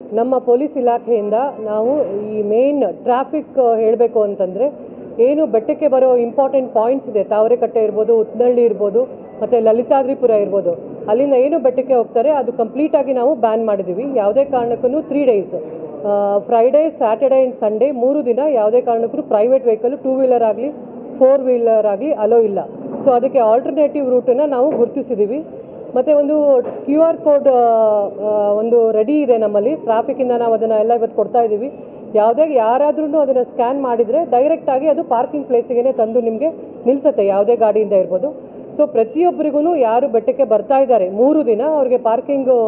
ನಮ್ಮ ಪೊಲೀಸ್ ಇಲಾಖೆಯಿಂದ ನಾವು ಈ ಮೇನ್ ಟ್ರಾಫಿಕ್ ಹೇಳಬೇಕು ಅಂತಂದರೆ ಏನು ಬೆಟ್ಟಕ್ಕೆ ಬರೋ ಇಂಪಾರ್ಟೆಂಟ್ ಪಾಯಿಂಟ್ಸ್ ಇದೆ. ತಾವರೆಕಟ್ಟೆ ಇರ್ಬೋದು, ಉತ್ನಳ್ಳಿ ಇರ್ಬೋದು, ಮತ್ತು ಲಲಿತಾದ್ರಿಪುರ ಇರ್ಬೋದು. ಅಲ್ಲಿಂದ ಏನು ಬೆಟ್ಟಕ್ಕೆ ಹೋಗ್ತಾರೆ, ಅದು ಕಂಪ್ಲೀಟಾಗಿ ನಾವು ಬ್ಯಾನ್ ಮಾಡಿದ್ದೀವಿ ಯಾವುದೇ ಕಾರಣಕ್ಕೂ three days Friday Saturday and Sunday ಮೂರು ದಿನ ಯಾವುದೇ ಕಾರಣಕ್ಕೂ ಪ್ರೈವೇಟ್ ವೆಹಿಕಲ್ ಟೂ ವೀಲರ್ ಆಗಲಿ ಫೋರ್ ವೀಲರ್ ಆಗಲಿ ಅಲೋ ಇಲ್ಲ. ಸೊ ಅದಕ್ಕೆ ಆಲ್ಟರ್ನೇಟಿವ್ ರೂಟನ್ನು ನಾವು ಗುರುತಿಸಿದ್ದೀವಿ ಮತ್ತು ಒಂದು ಕ್ಯೂ ಆರ್ ಕೋಡ್ ಒಂದು ರೆಡಿ ಇದೆ ನಮ್ಮಲ್ಲಿ. ಟ್ರಾಫಿಕ್ಕಿಂದ ನಾವು ಅದನ್ನು ಎಲ್ಲ ಇವತ್ತು ಕೊಡ್ತಾ ಇದ್ದೀವಿ ಯಾವುದೇ ಯಾರಾದ್ರೂ ಅದನ್ನು ಸ್ಕ್ಯಾನ್ ಮಾಡಿದರೆ ಡೈರೆಕ್ಟಾಗಿ ಅದು ಪಾರ್ಕಿಂಗ್ ಪ್ಲೇಸಿಗೆ ತಂದು ನಿಮಗೆ ನಿಲ್ಲಿಸುತ್ತೆ ಯಾವುದೇ ಗಾಡಿಯಿಂದ ಇರ್ಬೋದು. ಸೊ ಪ್ರತಿಯೊಬ್ಬರಿಗೂ ಯಾರು ಬೆಟ್ಟಕ್ಕೆ ಬರ್ತಾ ಇದ್ದಾರೆ, ಮೂರು ದಿನ ಅವ್ರಿಗೆ ಪಾರ್ಕಿಂಗು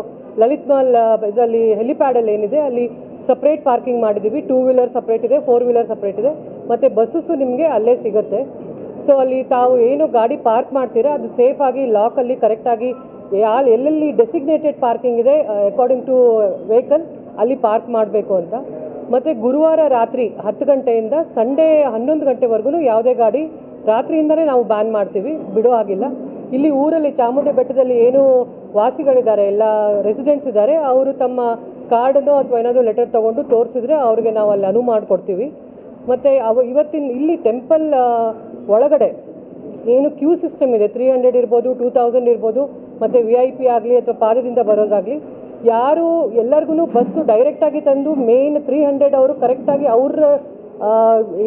ಲಲಿತ್ ಮಹಲ್ ಇದರಲ್ಲಿ ಹೆಲಿಪ್ಯಾಡಲ್ಲಿ ಏನಿದೆ, ಅಲ್ಲಿ ಸಪ್ರೇಟ್ ಪಾರ್ಕಿಂಗ್ ಮಾಡಿದ್ದೀವಿ ಟೂ ವೀಲರ್ ಸಪ್ರೇಟ್ ಇದೆ ಫೋರ್ ವೀಲರ್ ಸಪ್ರೇಟ್ ಇದೆ. ಮತ್ತು ಬಸ್ಸಸ್ಸು ನಿಮಗೆ ಅಲ್ಲೇ ಸಿಗುತ್ತೆ. ಸೊ ಅಲ್ಲಿ ತಾವು ಏನು ಗಾಡಿ ಪಾರ್ಕ್ ಮಾಡ್ತೀರಾ, ಅದು ಸೇಫಾಗಿ ಲಾಕಲ್ಲಿ ಕರೆಕ್ಟಾಗಿ ಯಾ ಎಲ್ಲೆಲ್ಲಿ ಡೆಸಿಗ್ನೇಟೆಡ್ ಪಾರ್ಕಿಂಗ್ ಇದೆ ಅಕಾರ್ಡಿಂಗ್ ಟು ವೆಹಿಕಲ್ ಅಲ್ಲಿ ಪಾರ್ಕ್ ಮಾಡಬೇಕು ಅಂತ. ಮತ್ತು ಗುರುವಾರ ರಾತ್ರಿ ಹತ್ತು ಗಂಟೆಯಿಂದ ಸಂಡೇ ಹನ್ನೊಂದು ಗಂಟೆವರೆಗೂ ಯಾವುದೇ ಗಾಡಿ ರಾತ್ರಿಯಿಂದಲೇ ನಾವು ಬ್ಯಾನ್ ಮಾಡ್ತೀವಿ, ಬಿಡೋ ಹಾಗಿಲ್ಲ. ಇಲ್ಲಿ ಊರಲ್ಲಿ ಚಾಮುಂಡಿ ಬೆಟ್ಟದಲ್ಲಿ ಏನು ವಾಸಿಗಳಿದ್ದಾರೆ, ಎಲ್ಲ ರೆಸಿಡೆಂಟ್ಸ್ ಇದ್ದಾರೆ, ಅವರು ತಮ್ಮ ಕಾರ್ಡನ್ನು ಅಥವಾ ಏನಾದರೂ ಲೆಟರ್ ತೊಗೊಂಡು ತೋರಿಸಿದ್ರೆ ಅವ್ರಿಗೆ ನಾವು ಅಲ್ಲಿ ಅನುವು ಮಾಡಿಕೊಡ್ತೀವಿ. ಮತ್ತು ಅವ, ಇವತ್ತಿನ, ಇಲ್ಲಿ ಟೆಂಪಲ್ ಒಳಗಡೆ ಏನು ಕ್ಯೂ ಸಿಸ್ಟಮ್ ಇದೆ ತ್ರೀ ಹಂಡ್ರೆಡ್ ಇರ್ಬೋದು ಟೂ ತೌಸಂಡ್ ಇರ್ಬೋದು ಮತ್ತು ವಿ ಐ ಪಿ ಆಗಲಿ ಅಥವಾ ಪಾದದಿಂದ ಬರೋದಾಗಲಿ, ಯಾರು ಎಲ್ಲರಿಗೂ ಬಸ್ಸು ಡೈರೆಕ್ಟಾಗಿ ತಂದು ಮೇನ್ ತ್ರೀ ಹಂಡ್ರೆಡ್ ಅವರು ಕರೆಕ್ಟಾಗಿ ಅವ್ರ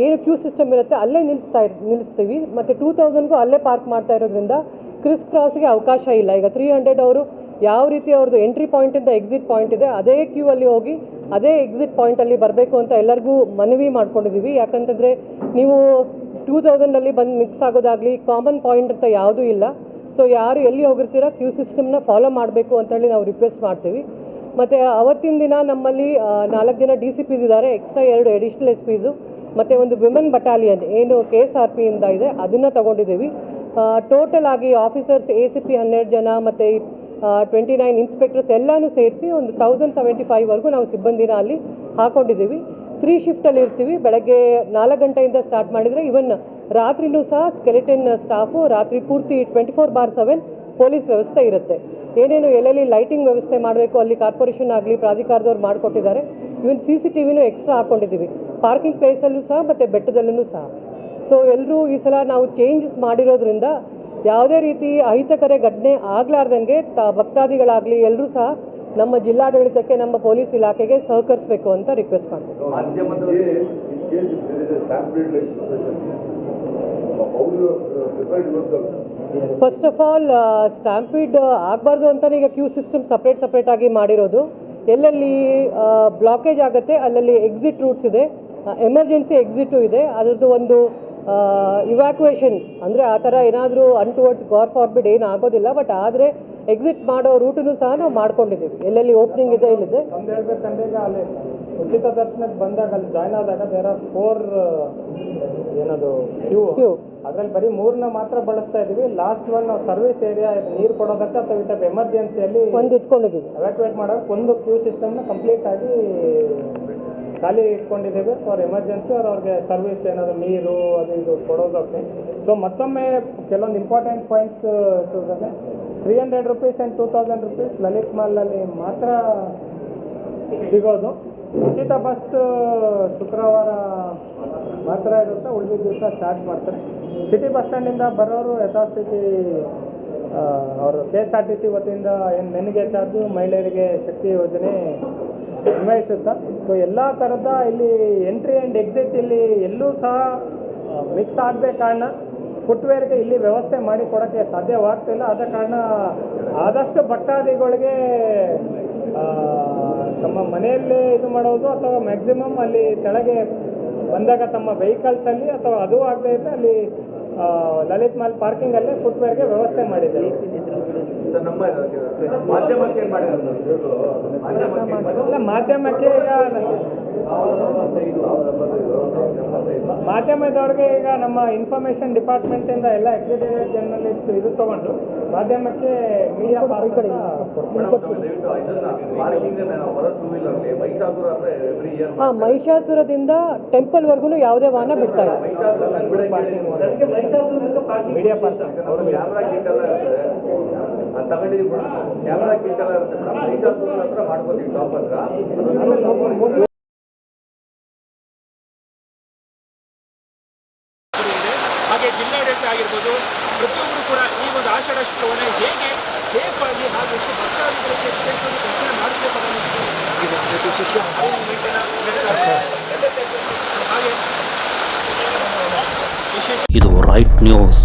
ಏನು ಕ್ಯೂ ಸಿಸ್ಟಮ್ ಇರುತ್ತೆ ಅಲ್ಲೇ ನಿಲ್ಲಿಸ್ತಾ ನಿಲ್ಲಿಸ್ತೀವಿ ಮತ್ತು ಟೂ ತೌಸಂಡ್ಗೂ ಅಲ್ಲೇ ಪಾರ್ಕ್ ಮಾಡ್ತಾ ಇರೋದ್ರಿಂದ ಕ್ರಿಸ್ ಕ್ರಾಸ್ಗೆ ಅವಕಾಶ ಇಲ್ಲ. ಈಗ ತ್ರೀ ಹಂಡ್ರೆಡ್ ಅವರು ಯಾವ ರೀತಿ ಅವ್ರದ್ದು ಎಂಟ್ರಿ ಪಾಯಿಂಟಿಂದ ಎಕ್ಸಿಟ್ ಪಾಯಿಂಟ್ ಇದೆ, ಅದೇ ಕ್ಯೂ ಅಲ್ಲಿ ಹೋಗಿ ಅದೇ ಎಕ್ಸಿಟ್ ಪಾಯಿಂಟಲ್ಲಿ ಬರಬೇಕು ಅಂತ ಎಲ್ಲರಿಗೂ ಮನವಿ ಮಾಡ್ಕೊಂಡಿದ್ದೀವಿ ಯಾಕಂತಂದರೆ ನೀವು ಟೂ ತೌಸಂಡಲ್ಲಿ ಬಂದು ಮಿಕ್ಸ್ ಆಗೋದಾಗಲಿ ಕಾಮನ್ ಪಾಯಿಂಟ್ ಅಂತ ಯಾವುದೂ ಇಲ್ಲ. ಸೊ ಯಾರು ಎಲ್ಲಿ ಹೋಗಿರ್ತೀರ ಕ್ಯೂ ಸಿಸ್ಟಮ್ನ ಫಾಲೋ ಮಾಡಬೇಕು ಅಂತೇಳಿ ನಾವು ರಿಕ್ವೆಸ್ಟ್ ಮಾಡ್ತೀವಿ. ಮತ್ತು ಅವತ್ತಿನ ದಿನ ನಮ್ಮಲ್ಲಿ ನಾಲ್ಕು ಜನ ಡಿ ಸಿ ಪಿಸ್ ಇದ್ದಾರೆ. ಎಕ್ಸ್ಟ್ರಾ ಎರಡು ಎಡಿಷ್ನಲ್ ಎಸ್ ಪಿಸು ಮತ್ತು ಒಂದು ವಿಮೆನ್ ಬಟಾಲಿಯನ್ ಏನು ಕೆ ಎಸ್ ಆರ್ ಪಿಯಿಂದ ಇದೆ ಅದನ್ನು ತಗೊಂಡಿದ್ದೀವಿ. ಟೋಟಲ್ ಆಗಿ ಆಫೀಸರ್ಸ್ ಎ ಸಿ ಪಿ ಹನ್ನೆರಡು ಜನ, ಮತ್ತು ಟ್ವೆಂಟಿ ನೈನ್ ಇನ್ಸ್ಪೆಕ್ಟರ್ಸ್ ಎಲ್ಲನೂ ಸೇರಿಸಿ ಒಂದು ತೌಸಂಡ್ ಸೆವೆಂಟಿ ಫೈವ್ವರೆಗೂ ನಾವು ಸಿಬ್ಬಂದಿನ ಅಲ್ಲಿ ಹಾಕೊಂಡಿದ್ದೀವಿ. ತ್ರೀ ಶಿಫ್ಟಲ್ಲಿ ಇರ್ತೀವಿ. ಬೆಳಗ್ಗೆ ನಾಲ್ಕು ಗಂಟೆಯಿಂದ ಸ್ಟಾರ್ಟ್ ಮಾಡಿದರೆ ಇವನ್ ರಾತ್ರಿನೂ ಸಹ ಸ್ಕೆಲೆಟನ್ ಸ್ಟಾಫು ರಾತ್ರಿ ಪೂರ್ತಿ twenty four bar seven police ವ್ಯವಸ್ಥೆ ಇರುತ್ತೆ. ಏನೇನು ಎಲ್ಲೆಲ್ಲಿ ಲೈಟಿಂಗ್ ವ್ಯವಸ್ಥೆ ಮಾಡಬೇಕು, ಅಲ್ಲಿ ಕಾರ್ಪೊರೇಷನ್ ಆಗಲಿ, ಪ್ರಾಧಿಕಾರದವ್ರು ಮಾಡಿಕೊಟ್ಟಿದ್ದಾರೆ. ಇವನ್ ಸಿ ಸಿ ಟಿ ವಿನೂ ಎಕ್ಸ್ಟ್ರಾ ಹಾಕ್ಕೊಂಡಿದ್ದೀವಿ ಪಾರ್ಕಿಂಗ್ ಪ್ಲೇಸಲ್ಲೂ ಸಹ ಮತ್ತು ಬೆಟ್ಟದಲ್ಲೂ ಸಹ. ಸೊ ಎಲ್ಲರೂ ಈ ಸಲ ನಾವು ಚೇಂಜಸ್ ಮಾಡಿರೋದ್ರಿಂದ ಯಾವುದೇ ರೀತಿ ಅಹಿತಕರ ಘಟನೆ ಆಗಲಾರ್ದಂಗೆ ತ, ಭಕ್ತಾದಿಗಳಾಗಲಿ ಎಲ್ಲರೂ ಸಹ ನಮ್ಮ ಜಿಲ್ಲಾಡಳಿತಕ್ಕೆ ನಮ್ಮ ಪೊಲೀಸ್ ಇಲಾಖೆಗೆ ಸಹಕರಿಸಬೇಕು ಅಂತ ರಿಕ್ವೆಸ್ಟ್ ಮಾಡ್ತೀವಿ? ಫಸ್ಟ್ ಆಫ್ ಆಲ್ ಸ್ಟ್ಯಾಂಪಿಡ್ ಆಗಬಾರ್ದು ಅಂತಲೇ ಈಗ ಕ್ಯೂ ಸಿಸ್ಟಮ್ ಸಪ್ರೇಟ್ ಆಗಿ ಮಾಡಿರೋದು. ಎಲ್ಲೆಲ್ಲಿ ಬ್ಲಾಕೇಜ್ ಆಗುತ್ತೆ ಅಲ್ಲಲ್ಲಿ ಎಕ್ಸಿಟ್ ರೂಟ್ಸ್ ಇದೆ. ಎಮರ್ಜೆನ್ಸಿ ಎಕ್ಸಿಟು ಇದೆ. ಅದರದ್ದು ಒಂದು ಇವ್ಯಾಕ್ಯುಯೇಷನ್ ಅಂದರೆ ಆ ಥರ ಏನಾದರೂ ಅನ್ಟುವರ್ಡ್ಸ್ ಗಾರ್ ಫಾರ್ಬಿಡ್ ಏನು ಆಗೋದಿಲ್ಲ ಬಟ್ ಆದರೆ ಎಕ್ಸಿಟ್ ಮಾಡೋ ರೂಟನ್ನು ಸಹ ನಾವು ಮಾಡ್ಕೊಂಡಿದ್ದೀವಿ. ಎಲ್ಲೆಲ್ಲಿ ಓಪನಿಂಗ್ ಇದೆ ಇಲ್ಲಿದೆ. ಒಂದು ಹೇಳ್ಬೇಕಂದ್ರೆ ಈಗ ಅಲ್ಲಿ ಉಚಿತ ದರ್ಶನಕ್ಕೆ ಬಂದಾಗ ಅಲ್ಲಿ ಜಾಯ್ನ್ ಆದಾಗ ದೇರ್ ಆರ್ ಫೋರ್ ಏನದು ಕ್ಯೂ ಕ್ಯೂ ಅದ್ರಲ್ಲಿ ಬರೀ ಮೂರನ್ನ ಮಾತ್ರ ಬಳಸ್ತಾ ಇದ್ದೀವಿ. ಲಾಸ್ಟ್ ಒನ್ ನಾವು ಸರ್ವಿಸ್ ಏರಿಯಾ ನೀರು ಕೊಡೋದಕ್ಕೆ ಅಥವಾ ಈ ಟೈಪ್ ಎಮರ್ಜೆನ್ಸಿಯಲ್ಲಿ ಒಂದು ಇಟ್ಕೊಂಡಿದ್ದೀವಿ. ಎವಾಕ್ಯುವೇಟ್ ಮಾಡೋಕೆ ಒಂದು ಕ್ಯೂ ಸಿಸ್ಟಮ್ನ ಕಂಪ್ಲೀಟ್ ಆಗಿ ಖಾಲಿ ಇಟ್ಕೊಂಡಿದ್ದೇವೆ ಫಾರ್ ಎಮರ್ಜೆನ್ಸಿ ಅವ್ರು ಅವ್ರಿಗೆ ಸರ್ವಿಸ್ ಏನಾದರೂ ನೀರು ಅದು ಇದು ಕೊಡೋದಕ್ಕೆ. ಸೊ ಮತ್ತೊಮ್ಮೆ ಕೆಲವೊಂದು important points three hundred rupees and two thousand rupees Lalit ಮಾಲ್ನಲ್ಲಿ ಮಾತ್ರ ಸಿಗೋದು. ಉಚಿತ ಬಸ್ ಶುಕ್ರವಾರ ಮಾತ್ರ ಇರುತ್ತೆ. ಉಳಿದ ದಿವಸ ಚಾರ್ಜ್ ಮಾಡ್ತಾರೆ. ಸಿಟಿ ಬಸ್ ಸ್ಟ್ಯಾಂಡಿಂದ ಬರೋರು ಯಥಾಸ್ಥಿತಿ ಅವರು K S R T C ವತಿಯಿಂದ ಏನು ಮೆನ್ಗೆ ಚಾರ್ಜು ಮಹಿಳೆಯರಿಗೆ ಶಕ್ತಿ ಯೋಜನೆ ಅನ್ವಯಿಸುತ್ತಾ? ಸೊ ಎಲ್ಲ ಥರದ ಇಲ್ಲಿ ಎಂಟ್ರಿ ಆ್ಯಂಡ್ ಎಕ್ಸಿಟ್ ಇಲ್ಲಿ ಎಲ್ಲೂ ಸಹ ಮಿಕ್ಸ್ ಆಗದೆ ಕಾರಣ ಫುಟ್ವೇರ್ಗೆ ಇಲ್ಲಿ ವ್ಯವಸ್ಥೆ ಮಾಡಿ ಕೊಡೋಕ್ಕೆ ಸಾಧ್ಯವಾಗ್ತಿಲ್ಲ. ಆದ ಕಾರಣ ಆದಷ್ಟು ಭಕ್ತಾದಿಗಳಿಗೆ ತಮ್ಮ ಮನೆಯಲ್ಲೇ ಇದು ಮಾಡೋದು ಅಥವಾ ಮ್ಯಾಕ್ಸಿಮಮ್ ಅಲ್ಲಿ ಕೆಳಗೆ ಬಂದಾಗ ತಮ್ಮ ವೆಹಿಕಲ್ಸಲ್ಲಿ ಅಥವಾ ಅದು ಆಗದೆ ಇದ್ದರೆ ಅಲ್ಲಿ ಲಲಿತ್ ಮಾಲ್ ಪಾರ್ಕಿಂಗಲ್ಲೇ ಫುಟ್ವೇರ್ಗೆ ವ್ಯವಸ್ಥೆ ಮಾಡಿದ್ದಾರೆ. ಅಲ್ಲ ಮಾಧ್ಯಮಕ್ಕೆ ಈಗ ಮಾಧ್ಯಮದವ್ರಿಗೆ ಈಗ ನಮ್ಮ ಇನ್ಫಾರ್ಮೇಷನ್ ಡಿಪಾರ್ಟ್ಮೆಂಟಿಂದ ಎಲ್ಲ ಎಕ್ಸಿಕ್ಯೂಟಿವ್ ಜರ್ನಲಿಸ್ಟ್ ಇದು ತಗೊಂಡು ಮಾಧ್ಯಮಕ್ಕೆ ಮೀಡಿಯಾ ಪಾಸ್ ಹಾಂ ಮಹಿಷಾಸುರದಿಂದ ಟೆಂಪಲ್ವರೆಗೂ ಯಾವುದೇ ವಾಹನ ಬಿಡ್ತಾ ಇಲ್ಲ. ಮೀಡಿಯಾ ಪಾಸ್ ತಗೊಂಡಿದ್ದೀವಿ ಕ್ಯಾಮ್ರಾ ಇರುತ್ತೆ. ಮೇಡಮ್ ಹತ್ರ ಮಾಡ್ಕೋತೀವಿ ಟಾಪ್ ಹತ್ರ. ಹಾಗೆ ಜಿಲ್ಲಾಡಳಿತ ಆಗಿರ್ಬೋದು, ಪ್ರತಿಯೊಬ್ಬರು ಕೂಡ ಈ ಒಂದು ಆಷಾಢ ಶುಕ್ರವನ್ನ ಹೇಗೆ ಸೇಫ್ ಆಗಿ ಹಾಗೂ ಭಕ್ತಾದಿಗಳಿಗೆ ದರ್ಶನ ಮಾಡಿಸಬೇಕು ಹಾಗೆ ಇದು ರೈಟ್ ನ್ಯೂಸ್